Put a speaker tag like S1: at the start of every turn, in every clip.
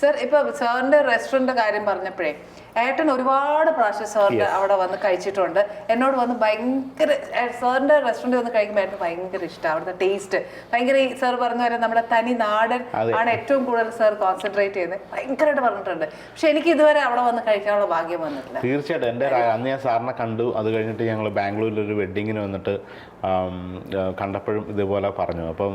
S1: Sir ഇപ്പൊ സാറിന്റെ restaurant കാര്യം പറഞ്ഞപ്പോഴേ ഏട്ടൻ ഒരുപാട് പ്രാവശ്യം സാറിന്റെ അവിടെ വന്ന് കഴിച്ചിട്ടുണ്ട്. എന്നോട് വന്ന് ഭയങ്കര സാറിന്റെ റെസ്റ്റോറന്റ് വന്ന് കഴിക്കുമ്പോൾ ഏട്ടന് ഭയങ്കര ഇഷ്ടം. അവിടുത്തെ ടേസ്റ്റ് ഭയങ്കര ഈ സാർ പറഞ്ഞ പോലെ നമ്മുടെ തനി നാടൻ ആണ് ഏറ്റവും കൂടുതൽ സാർ കോൺസെൻട്രേറ്റ് ചെയ്യുന്നത്. ഭയങ്കരമായിട്ട് പറഞ്ഞിട്ടുണ്ട്. പക്ഷെ എനിക്ക് ഇതുവരെ അവിടെ വന്ന് കഴിക്കാനുള്ള ഭാഗ്യം വന്നിട്ടില്ല.
S2: തീർച്ചയായിട്ടും. എന്റെ അന്ന് ഞാൻ സാറിനെ കണ്ടു. അത് കഴിഞ്ഞിട്ട് ഞങ്ങൾ ബാംഗ്ലൂരിൽ ഒരു വെഡ്ഡിങ്ങിന് വന്നിട്ട് കണ്ടപ്പോഴും ഇതുപോലെ പറഞ്ഞു. അപ്പം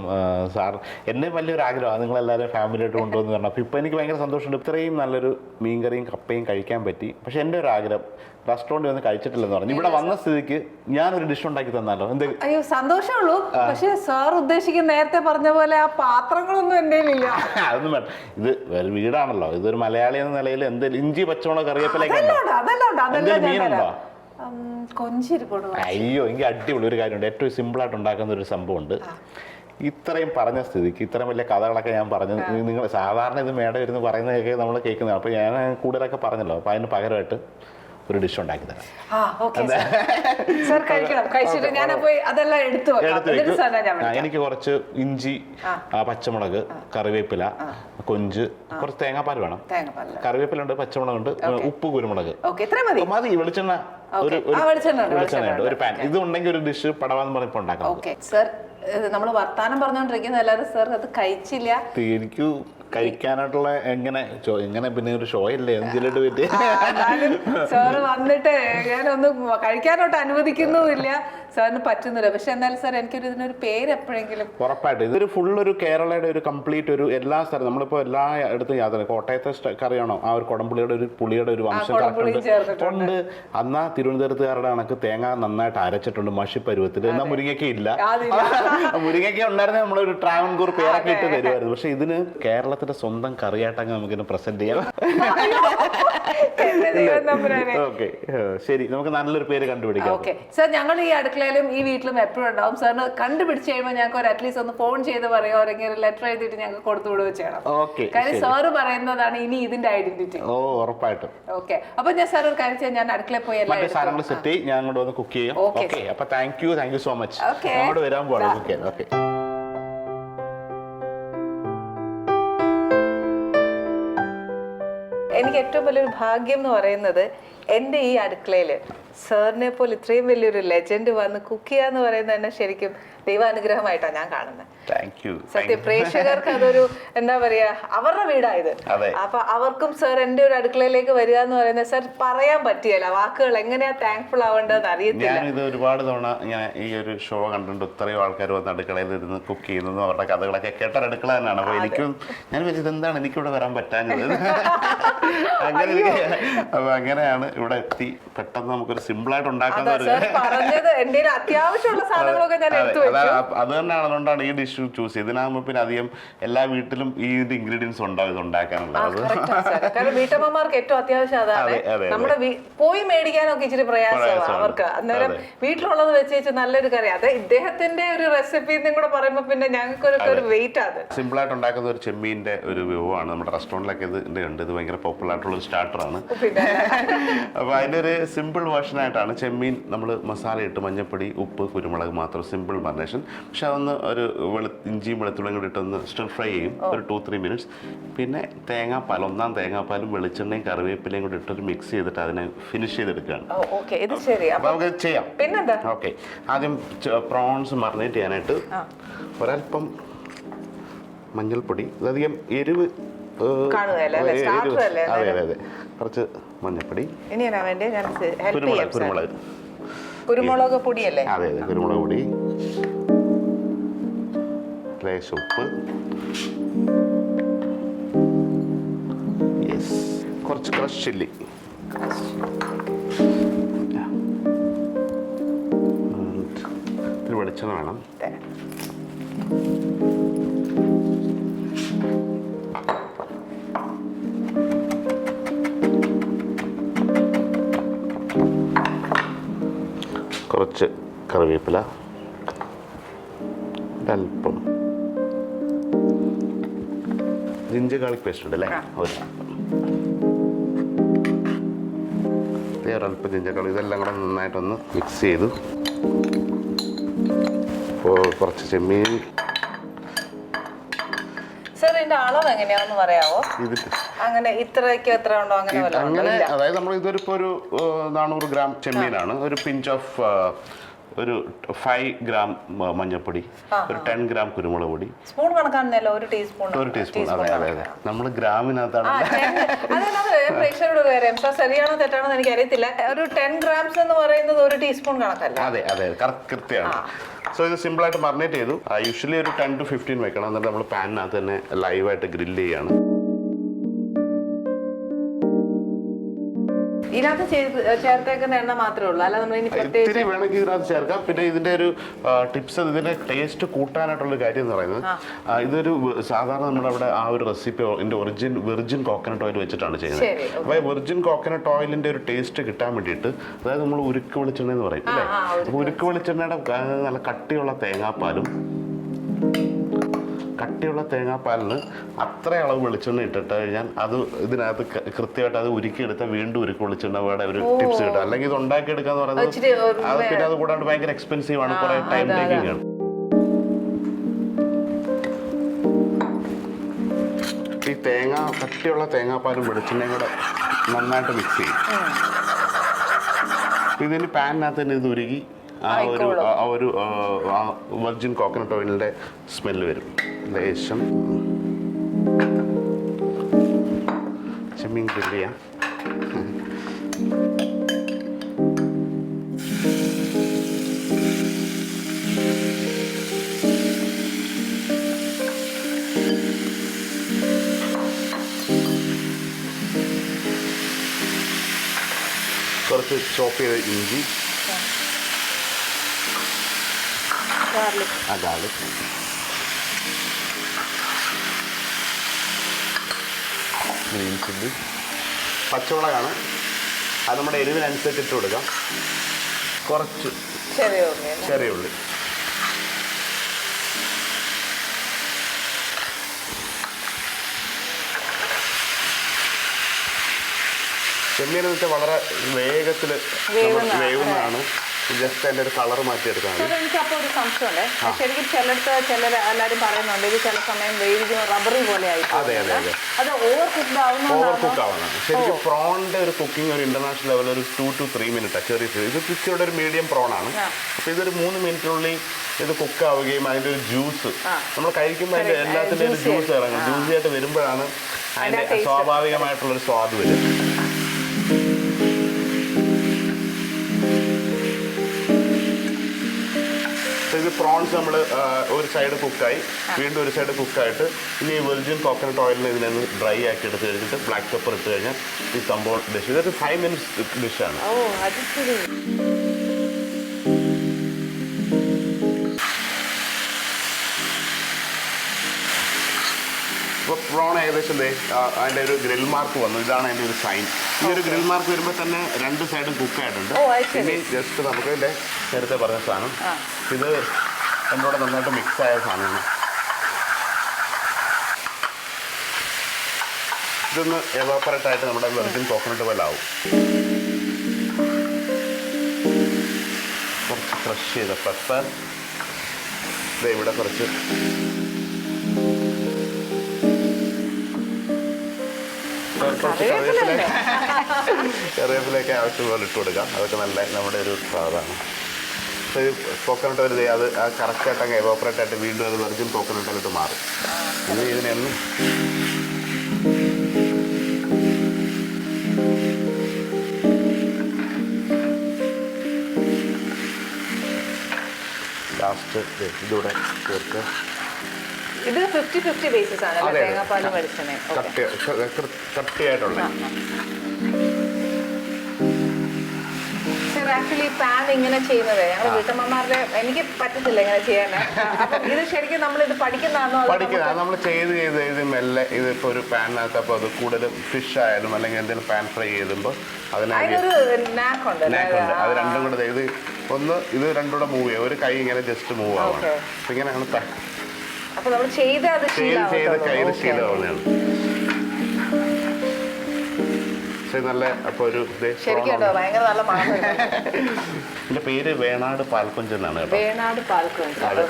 S2: സാർ എന്നെ വലിയൊരു ആഗ്രഹമാണ് നിങ്ങളെല്ലാവരും ഫാമിലിയായിട്ട് കൊണ്ടുവന്ന് പറഞ്ഞു അപ്പോൾ ഇപ്പോൾ എനിക്ക് ഭയങ്കര സന്തോഷമുണ്ട്. ഇത്രയും നല്ലൊരു മീൻകറിയും കപ്പയും കഴിക്കാൻ പറ്റി. പക്ഷെ എന്റെ ഒരു ആഗ്രഹം റെസ്റ്റോറന്റ് വന്ന് കഴിച്ചിട്ടില്ലെന്ന് പറഞ്ഞു. ഇവിടെ വന്ന സ്ഥിതിക്ക് ഞാനൊരു ഡിഷ് ഉണ്ടാക്കി തന്നാലോ? എന്ത്?
S1: അയ്യോ സന്തോഷമുള്ളൂ. പക്ഷെ സാർ ഉദ്ദേശിക്കുന്ന നേരത്തെ പറഞ്ഞ പോലെ ആ പാത്രങ്ങളൊന്നും എന്റെ ഇല്ല
S2: അതൊന്നും വേണ്ട. ഇത് ഒരു വീടാണല്ലോ. ഇതൊരു മലയാളി എന്ന നിലയിൽ എന്തെങ്കിലും ഇഞ്ചി പച്ചമുളക് മീനുണ്ടോ?
S1: ഉം,
S2: അയ്യോ എനിക്ക് അടിപൊളി ഒരു കാര്യമുണ്ട്. ഏറ്റവും സിമ്പിളായിട്ട് ഉണ്ടാക്കുന്ന ഒരു സംഭവമുണ്ട്. ഇത്രയും പറഞ്ഞ സ്ഥിതിക്ക് ഇത്രയും വലിയ കഥകളൊക്കെ ഞാൻ പറഞ്ഞു നിങ്ങൾ സാധാരണ ഇത് മേടം ഇരുന്ന് പറയുന്നതൊക്കെ നമ്മൾ കേൾക്കുന്നതാണ്. അപ്പോൾ ഞാൻ കൂടുതലൊക്കെ പറഞ്ഞല്ലോ. അപ്പോൾ അതിന് പകരമായിട്ട് ഒരു ഡിഷ് ഉണ്ടാക്കി തരാം. എനിക്ക് കുറച്ച് ഇഞ്ചി പച്ചമുളക് കറിവേപ്പില കൊഞ്ച് കുറച്ച് തേങ്ങാപ്പാൽ വേണം.
S1: കറിവേപ്പില
S2: ഉണ്ട് പച്ചമുളക് ഉണ്ട് ഉപ്പ് കുരുമുളക്.
S1: മതി.
S2: വെളിച്ചെണ്ണ ഒരു
S1: വെളിച്ചെണ്ണ
S2: ഒരു പാൻ ഇത് ഉണ്ടെങ്കിൽ ഒരു ഡിഷ് പടവാന്ന് പറഞ്ഞപ്പോൾ ഉണ്ടാക്കാം
S1: സാർ നമ്മൾ വർത്താനം പറഞ്ഞുകൊണ്ടിരിക്കുന്ന എല്ലാവരും സർ അത് കഴിച്ചില്ല.
S2: എനിക്ക് കഴിക്കാനായിട്ടുള്ള എങ്ങനെ എങ്ങനെ പിന്നെ ഒരു ഷോ അല്ലേ? എന്തിലിട്ട് പറ്റി
S1: സാറ് വന്നിട്ട് ഞാനൊന്നും കഴിക്കാനോട്ട് അനുവദിക്കുന്നുമില്ല. സാറിന് പറ്റുന്നില്ല. പക്ഷെ എന്നാലും സാർ എനിക്കൊരു ഇതിനൊരു പേര് എപ്പോഴെങ്കിലും
S2: ഉറപ്പായിട്ട്. ഇതൊരു ഫുൾ ഒരു കേരളയുടെ ഒരു കംപ്ലീറ്റ് ഒരു എല്ലാ സ്ഥലം നമ്മളിപ്പോ എല്ലാ ഇടത്തും യാത്ര കോട്ടയത്തെ കറിയാണോ? ആ ഒരു കുടംപുളിയുടെ ഒരു പുളിയുടെ ഒരു വംശം ഉണ്ട്. അന്നാ തിരുവനന്തപുരത്തുകാരുടെ കണക്ക് തേങ്ങ നന്നായിട്ട് അരച്ചിട്ടുണ്ട് മഷി പരുവത്തിൽ എന്നാൽ മുരിങ്ങയ്ക്ക ഇല്ല. മുരിങ്ങയ്ക്ക ഉണ്ടായിരുന്ന നമ്മളൊരു ട്രാവൻകൂർ പേരൊക്കെ ഇട്ട് തരുമായിരുന്നു പക്ഷെ ഇതിന് കേരളത്തിന്റെ സ്വന്തം കറിയായിട്ടങ്ങ് നമുക്കിന്ന് പ്രസന്റ് ചെയ്യാം. ഓക്കെ. ശരി നമുക്ക് നല്ലൊരു പേര് കണ്ടുപിടിക്കാം.
S1: ഓക്കെ. സാർ ഞങ്ങൾ ഈ അടുക്കളയിലും ഈ വീട്ടിലും എപ്പോഴും ഉണ്ടാവും. സാറിന് കണ്ടുപിടിച്ച് കഴിയുമ്പോൾ ഞങ്ങൾക്ക് ഒരു അറ്റ്ലീസ്റ്റ് ഒന്ന് ഫോൺ ചെയ്ത് പറയുമോ അല്ലെങ്കിൽ ഒരു ലെറ്റർ എഴുതിയിട്ട് ഞങ്ങൾക്ക് കൊടുത്തു വിടുകയോ ചെയ്യണം.
S2: ഓക്കെ
S1: കാര്യം സാറ് പറയുന്നതാണ് ഇനി ഇതിന്റെ ഐഡന്റിറ്റി
S2: ഓ ഉറപ്പായിട്ടും.
S1: ഓക്കെ. അപ്പൊ ഞാൻ സാർ ഒരു കാര്യം ചെയ്യാം. ഞാൻ അടുക്കളയിൽ പോയി
S2: മറ്റേ. സാധനങ്ങൾ സെറ്റ് ചെയ്യും. ഞാൻ അങ്ങോട്ട് വന്ന് കുക്ക് ചെയ്യും. ഓക്കെ. അപ്പൊ thank you thank you so much
S1: okay.
S2: അങ്ങോട്ട് വരാൻ പോകണം കുക്ക് ചെയ്യാൻ ഓക്കെ
S1: എനിക്ക് ഏറ്റവും വലിയൊരു ഭാഗ്യം എന്ന് പറയുന്നത് എന്റെ ഈ അടുക്കളയിൽ സാറിനെ പോലെ ഇത്രയും വലിയൊരു ലെജൻഡ് വന്ന് കുക്ക് ചെയ്യാന്ന് പറയുന്നത് തന്നെ ശരിക്കും ദൈവാനുഗ്രഹമായിട്ടാണ് ഞാൻ കാണുന്നത് സത്യം പ്രേക്ഷകർക്ക് അതൊരു എന്താ പറയാ അവരുടെ വീടായത്. അപ്പൊ അവർക്കും സാർ എന്റെ ഒരു അടുക്കളയിലേക്ക് വരിക എന്ന് പറയുന്നത് സാർ പറയാൻ പറ്റിയല്ല. വാക്കുകൾ എങ്ങനെയാ താങ്ക്ഫുൾ ആവേണ്ടതെന്ന് അറിയത്തില്ല.
S2: ഞാൻ ഇത് ഒരുപാട് തവണ ഞാൻ ഈ ഒരു ഷോ കണ്ടിട്ടുണ്ട്. ഇത്രയും ആൾക്കാർ വന്ന് അടുക്കളയിൽ ഇരുന്ന് കുക്ക് ചെയ്യുന്നതും അവരുടെ കഥകളൊക്കെ കേട്ടൊരു അടുക്കള തന്നെയാണ്. അപ്പൊ എനിക്കും ഞാൻ വിചാരിച്ചത് എന്താണ് എനിക്കിവിടെ വരാൻ പറ്റാഞ്ഞത്? അങ്ങനെ അപ്പൊ അങ്ങനെയാണ് ഇവിടെ എത്തി. പെട്ടെന്ന് നമുക്കൊരു സിമ്പിൾ ആയിട്ട് ഉണ്ടാക്കുന്ന
S1: അതാ
S2: ഒരു
S1: പറഞ്ഞത്. എന്റെ അത്യാവശ്യമുള്ള സാധനങ്ങളൊക്കെ ഞാൻ എടുത്തു
S2: അതാ- തന്നെയാണ്. അതുകൊണ്ടാണ് ഈ ഡിഷ് ചൂസ് ചെയ്തതിനാകുമ്പോൾ പിന്നെ അധികം എല്ലാ വീട്ടിലും ഈ ഇൻഗ്രീഡിയൻസ് ഉണ്ടാവും ഇത് ഉണ്ടാക്കാനുള്ളത്?
S1: കാരണം വീട്ടമ്മമാർക്ക് ഏറ്റവും അത്യാവശ്യം അതാണ്. നമ്മുടെ പോയി മേടിക്കാനൊക്കെ ഇച്ചിരി പ്രയാസമാണ്. അവർക്ക് അന്നേരം. വീട്ടിലുള്ളത് വെച്ച് വെച്ച് നല്ലൊരു കറി. അത് ഇദ്ദേഹത്തിന്റെ ഒരു റെസിപ്പി എന്നും കൂടെ പറയുമ്പോ പിന്നെ ഞങ്ങൾക്ക് ഒരു വെയിറ്റ് അത്.
S2: സിമ്പിൾ ആയിട്ട് ഉണ്ടാക്കുന്ന ഒരു ചെമ്മീന്റെ ഒരു വിഭവമാണ്. നമ്മുടെ റെസ്റ്റോറന്റിലൊക്കെ ഇത് ഉണ്ട്. ഇത് ഭയങ്കര പോപ്പുലർ ആയിട്ടുള്ള ഒരു സ്റ്റാർട്ടറാണ്
S1: ആണ്.
S2: അപ്പോൾ അതിന്റെ ഒരു സിമ്പിൾ വേർഷനായിട്ടാണ് ചെമ്മീൻ നമ്മൾ മസാല ഇട്ട് മഞ്ഞപ്പൊടി ഉപ്പ് കുരുമുളക് മാത്രം സിമ്പിൾ മറിനേഷൻ പക്ഷെ അതൊന്ന് ഒരു വെളു ഇഞ്ചിയും വെളുത്തുള്ളിയും കൂടി ഇട്ടൊന്ന് സ്റ്റിർ ഫ്രൈ ചെയ്യും. ഒരു ടു ത്രീ മിനിറ്റ്സ് പിന്നെ തേങ്ങാപ്പാൽ ഒന്നാം തേങ്ങാപ്പാലും വെളിച്ചെണ്ണയും കറിവേപ്പിലയും കൂടി ഇട്ടൊരു മിക്സ് ചെയ്തിട്ട് അതിനെ ഫിനിഷ് ചെയ്തെടുക്കുകയാണ്. നമുക്ക് ചെയ്യാം.
S1: പിന്നെന്താ?
S2: ഓക്കെ ആദ്യം പ്രോൺസ് മറിനേറ്റ് ചെയ്യാനായിട്ട്
S1: ഒരൽപ്പം
S2: ഒരല്പം മഞ്ഞൾപ്പൊടി അതധികം എരിവ് അതെ അതെ അതെ. കുറച്ച് മഞ്ഞപ്പൊടി.
S1: ഇനി
S2: കുരുമുളക്. കുരുമുളക്.
S1: കുരുമുളക് പൊടിയല്ലേ?
S2: അതെ അതെ കുരുമുളക് പൊടി. ലേശം ഉപ്പ്. യെസ് കുറച്ച് ക്രഷ് ചില്ലി. വെളിച്ചെണ്ണ വേണം. കുറച്ച് കറിവേപ്പില അല്പം. ജിഞ്ചർ ഗാർലിക് പേസ്റ്റ് ഉണ്ട് അല്ലേ
S1: ഒരല്പം
S2: ഒരു വേറെ അല്പം ജിഞ്ചർ ഗാർലിക് ഇതെല്ലാം കൂടെ നന്നായിട്ടൊന്ന് മിക്സ് ചെയ്തു. അപ്പോൾ കുറച്ച് ചെമ്മീൻ.
S1: അളവ് എങ്ങനെയാണെന്ന് പറയാവോ?
S2: ഇത്
S1: അങ്ങനെ ഇത്രയ്ക്ക് എത്ര ഉണ്ടോ അങ്ങനെ
S2: അങ്ങനെ അതായത് നമ്മൾ ഇതൊരു ഇപ്പോൾ ഒരു നാനൂറ് ഗ്രാം ചെമ്മീനാണ്. ഒരു പിഞ്ച് ഓഫ് ഒരു ഫൈവ് ഗ്രാം മഞ്ഞപ്പൊടി മഞ്ഞൾപ്പൊടി ഒരു ടെൻ ഗ്രാം കുരുമുളക് പൊടി.
S1: സ്പൂൺ കണക്കാണെന്നല്ലോ? ഒരു ടീസ്പൂൺ.
S2: ഒരു ടീസ്പൂൺ. അതെ അതെ അതെ. നമ്മൾ ഗ്രാമിനകത്താണ്.
S1: ശരിയാണോ തെറ്റാണോ എനിക്ക് അറിയത്തില്ല ഒരു ടെൻ ഗ്രാംസ് എന്ന് പറയുന്നത് ഒരു ടീസ്പൂൺ കണക്കല്ല?
S2: അതെ അതെ കൃത്യമാണ്. സോ ഇത് സിമ്പിളായിട്ട് മറിനേറ്റ് ചെയ്തു. യൂഷ്വലി ഒരു ടെൻ ടു ഫിഫ്റ്റീൻ വെക്കണം. എന്നിട്ട് നമ്മൾ പാനിനകത്ത് തന്നെ ലൈവായിട്ട് ഗ്രില്ല് ചെയ്യാണ്.
S1: ഇതിനകത്ത് ചേർത്തേക്കുന്ന എണ്ണ മാത്രമേ ഉള്ളൂ. അല്ല നമ്മൾ ഇനി
S2: ഇത്തിരി വേണമെങ്കിൽ ഇതിനകത്ത് ചേർക്കാം. പിന്നെ ഇതിന്റെ ഒരു ടിപ്സ് ഇതിന്റെ ടേസ്റ്റ് കൂട്ടാനായിട്ടുള്ള കാര്യം എന്ന് പറയുന്നത് ഇതൊരു സാധാരണ നമ്മുടെ അവിടെ ആ ഒരു റെസിപ്പി ഇതിന്റെ ഒറിജിൻ വെർജിൻ കോക്കനട്ട് ഓയിൽ വെച്ചിട്ടാണ് ചെയ്യുന്നത്. അപ്പോൾ വെർജിൻ കോക്കനട്ട് ഓയിലിന്റെ ഒരു ടേസ്റ്റ് കിട്ടാൻ വേണ്ടിയിട്ട് അതായത് നമ്മൾ ഉരുക്ക് വെളിച്ചെണ്ണ എന്ന് പറയും അല്ലേ? അപ്പോൾ ഉരുക്ക് വെളിച്ചെണ്ണയുടെ നല്ല കട്ടിയുള്ള തേങ്ങാപ്പാലും കട്ടിയുള്ള തേങ്ങാപ്പാലിന് അത്ര അളവ് വെളിച്ചെണ്ണ ഇട്ടിട്ട് കഴിഞ്ഞാൽ അത് ഇതിനകത്ത് കൃത്യമായിട്ട് അത് ഉരുക്കിയെടുത്താൽ വീണ്ടും ഉരുക്ക് വെളിച്ചെണ്ണയുടെ ഒരു ടിപ്സ് കിട്ടും അല്ലെങ്കിൽ ഇത് ഉണ്ടാക്കിയെടുക്കാന്ന് പറയുന്നത്
S1: ഇച്ചിരി
S2: അത് പിന്നെ അത് കൂടാണ്ട് ഭയങ്കര എക്സ്പെൻസീവ് ആണ്. കുറെ ടൈം. ടേക്കിംഗ് ആണ്. ഈ തേങ്ങ കട്ടിയുള്ള തേങ്ങാപ്പാലും വെളിച്ചെണ്ണയും കൂടെ നന്നായിട്ട് മിക്സ് ചെയ്യും. ഇതിന് പാനിനകത്ത് തന്നെ ഇത് ഉരുകി ആ ഒരു ആ ഒരു വെർജിൻ കോക്കനട്ട് ഓയിലിന്റെ സ്മെല്ല് വരും. ലേശം ചെമ്മീൻ ഗ്രില്ല് കുറച്ച് ചോപ്പ് ചെയ്ത ഇഞ്ചി. ആ ഗാർലിക്. ഗ്രീൻ ചില്ലി പച്ചമുളകാണ്. അത് നമ്മുടെ എരിവിനനുസരിച്ച് ഇട്ട് കൊടുക്കാം. കുറച്ച്
S1: ചെറിയ ഉള്ളി അല്ലേ?
S2: ചെറിയ ഉള്ളി. ചെമ്മീൻ എന്ന് വെച്ചാൽ വളരെ വേഗത്തിൽ
S1: വേവുന്ന,
S2: വേവുന്നതാണ്. ജസ്റ്റ് അതിന്റെ ഒരു കളർ മാറ്റിയെടുക്കാൻ മതി.
S1: എനിക്ക് അപ്പോൾ ഒരു സംശയമുണ്ട്. ശരിക്കും ചിലടത്ത് ചിലർ എല്ലാവരും പറയുന്നുണ്ട് ഇത് ചില സമയം വേവിക്കുന്ന റബ്ബറി പോലെ ആയി
S2: അതെ, അതെ, അതെ.
S1: അത് ഓവർ കുക്ക്ഡ്
S2: ഓവർ കുക്ക് ആവണം ശരിക്കും പ്രോണിന്റെ ഒരു കുക്കിംഗ് ഒരു ഇന്റർനാഷണൽ ലെവൽ ഒരു ടു ടു ത്രീ മിനിറ്റ് ചെറിയ ഇത് ഇച്ചിരി ഒരു മീഡിയം പ്രോൺ ആണ്.
S1: ആ.
S2: അപ്പൊ ഇതൊരു മൂന്ന് മിനിറ്റിനുള്ളിൽ ഇത് കുക്ക് ആവുകയും അതിന്റെ ഒരു ജ്യൂസ് നമ്മൾ കഴിക്കുമ്പോൾ അതിന്റെ
S1: Correct.
S2: എല്ലാത്തിന്റെ ഒരു ജ്യൂസ് ഇറങ്ങും. ജ്യൂസി ആയിട്ട് വരുമ്പോഴാണ് അതിന്റെ
S1: taste.
S2: സ്വാഭാവികമായിട്ടുള്ള ഒരു സ്വാദ് വരും ഇത് പ്രോൺസ് നമ്മൾ ഒരു സൈഡ് കുക്കായി വീണ്ടും ഒരു സൈഡ് കുക്കായിട്ട് ഇനി വെർജിൻ കോക്കനട്ട് ഓയിലിൽ ഇതിനെ ഡ്രൈ ആക്കി എടുത്ത് കഴിഞ്ഞിട്ട് ബ്ലാക്ക് പെപ്പർ ഇട്ട് കഴിഞ്ഞാൽ ഈ സംഭവം ഡിഷ് ഇതൊരു ഫൈവ് മിനിറ്റ്സ് ഡിഷാണ്
S1: ഓ
S2: പ്രോൺ ഏകദേശം അതിന്റെ ഒരു ഗ്രിൽ മാർക്ക് വന്നു. ഇതാണ് അതിന്റെ ഒരു സൈൻ ഈ ഒരു ഗ്രിൽ മാർക്ക് വരുമ്പോൾ തന്നെ രണ്ട് സൈഡും കുക്ക് ആയിട്ടുണ്ട്. ഇനി ജസ്റ്റ് നമുക്ക് ഇതിന്റെ നേരത്തെ പറഞ്ഞ സാധനം. ഇത് എന്നോട് നന്നായിട്ട് മിക്സ് ആയ സാധനമാണ്. ഇതൊന്ന് എവാപ്പറേറ്റ് ആയിട്ട് നമ്മുടെ വെറുതെ കോക്കനട്ട് പോലെ ആവും. കുറച്ച് ക്രഷ് ചെയ്ത പെപ്പർ ഇവിടെ കുറച്ച് കുറച്ച്
S1: കറിവേപ്പില
S2: കറിവേപ്പില കറിവേപ്പിലയൊക്കെ ആവശ്യം പോലെ ഇട്ട് കൊടുക്കാം. അതൊക്കെ നല്ല നമ്മുടെ ഒരു സ്വാദാണ് ഈ കോക്കനട്ട് ഒരു അത് ആ കറക്റ്റായിട്ട് അങ്ങ് എവോപ്പറേറ്റ് ആയിട്ട് വീണ്ടും അത് വെർജിൻ കോക്കനട്ടിലോട്ട് മാറും. ഇനി ഇതിനൊന്നും ലാസ്റ്റ് ഇതൂടെ ചേർത്ത്
S1: ഇത് ഫിഫ്റ്റി ഫിഫ്റ്റി ബേസിസ് ആണ്
S2: അതെ, അതെ.
S1: തേങ്ങാപ്പാലും വെളിച്ചെണ്ണയും. ഓക്കെ.
S2: കട്ടി കട്ടിയായിട്ടുള്ള.
S1: ആക്ച്വലി പാൻ ഇങ്ങനെ ചെയ്യുന്നത് ഞങ്ങൾ വീട്ടമ്മമാരുടെ എനിക്ക് പറ്റത്തില്ല ഇങ്ങനെ ചെയ്യാൻ. അപ്പം ഇത് ശരിക്കും നമ്മൾ ഇത് പഠിക്കുന്നതാണോ അതോ
S2: പഠിക്കുക നമ്മൾ ചെയ്ത് ചെയ്ത് ചെയ്ത് മെല്ലെ ഇതിപ്പോൾ ഒരു പാനിനകത്ത് അപ്പോൾ അത് കൂടുതൽ ഫിഷ് ആയാലും അല്ലെങ്കിൽ എന്തെങ്കിലും പാൻ ഫ്രൈ ചെയ്തുമ്പോൾ അതിനകത്ത്
S1: അതിനൊരു നാക്ക് ഉണ്ട്
S2: ഉണ്ട്. അത് രണ്ടും കൂടെ ദേ ഇത് ഒന്ന് ഇത് രണ്ടും കൂടെ മൂവ് ചെയ്യും. ഒരു കൈ ഇങ്ങനെ ജസ്റ്റ് മൂവ് ആവണം.
S1: Okay.
S2: അപ്പൊ ഇങ്ങനെയാണ് ത-
S1: അപ്പൊ നമ്മൾ ചെയ്ത് അത്
S2: ചെയ്ത് ചെയ്ത്
S1: ചെയ്ത്
S2: ശീലമാവുന്നതാണ്. പക്ഷെ നല്ല അപ്പൊ ഒരു എന്റെ പേര് വേണാട് പാൽക്കുഞ്ച് എന്നാണ്
S1: വേണാട് പാൽക്കുഞ്ച്
S2: അതെ.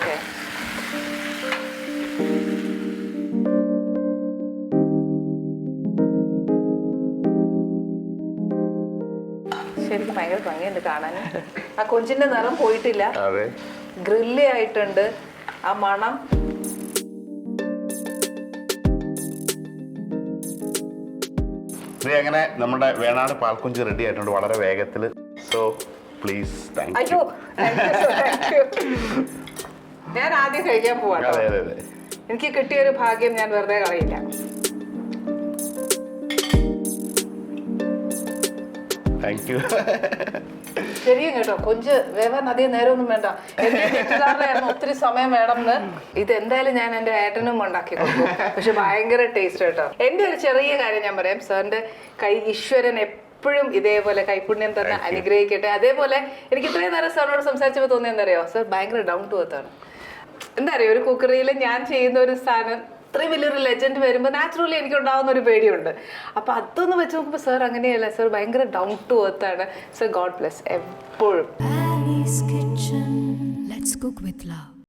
S1: ശരിക്കും ഭയങ്കര ഭംഗിയുണ്ട് കാണാൻ. ആ കൊഞ്ചിന്റെ നിറം പോയിട്ടില്ല. ഗ്രില്ല് ആയിട്ടുണ്ട്. ആ മണം
S2: ഇത് അങ്ങനെ നമ്മുടെ വേണാട് പാൽക്കുഞ്ചി റെഡി ആയിട്ടുണ്ട് വളരെ വേഗത്തിൽ സോ പ്ലീസ് താങ്ക് യു
S1: ഞാൻ ആദ്യം കഴിക്കാൻ പോവാട്ടോ.
S2: അതെ അതെ അതെ.
S1: എനിക്ക് കിട്ടിയ ഒരു ഭാഗ്യം ഞാൻ വെറുതെ കളയില്ല.
S2: താങ്ക് യു
S1: ശരിയും കേട്ടോ. കൊഞ്ച് വേവാൻ അധികം നേരമൊന്നും വേണ്ട. തെറ്റിദ്ധാരണയായിരുന്നു ഒത്തിരി സമയം വേണമെന്ന് ഇത് എന്തായാലും ഞാൻ എന്റെ ഏട്ടനും ഉണ്ടാക്കി കൊടുക്കും. പക്ഷെ ഭയങ്കര ടേസ്റ്റ് കേട്ടോ. എന്റെ ഒരു ചെറിയ കാര്യം ഞാൻ പറയാം. സാറിന്റെ കൈ ഈശ്വരൻ എപ്പോഴും ഇതേപോലെ കൈപുണ്യം തന്നെ അനുഗ്രഹിക്കട്ടെ. അതേപോലെ എനിക്ക് ഇത്രയും നേരം സാറിനോട് സംസാരിച്ചപ്പോൾ തോന്നിയെന്നറിയോ സാർ ഭയങ്കര ഡൗൺ ടു എത്താണ് എന്താ അറിയോ? ഒരു കുക്കറിയിൽ ഞാൻ ചെയ്യുന്ന ഒരു സാധനം ഇത്രയും വലിയൊരു ലെജൻഡ് വരുമ്പോൾ നാച്ചുറലി എനിക്ക് ഉണ്ടാകുന്ന ഒരു പേടിയുണ്ട് അപ്പോൾ അതൊന്ന് വെച്ച് നോക്കുമ്പോൾ സാർ അങ്ങനെയല്ല സാർ ഭയങ്കര ഡൗൺ ടു എർത്ത് ആണ് സർ ഗോഡ് ബ്ലെസ് എപ്പോഴും.
S3: Let's cook with love.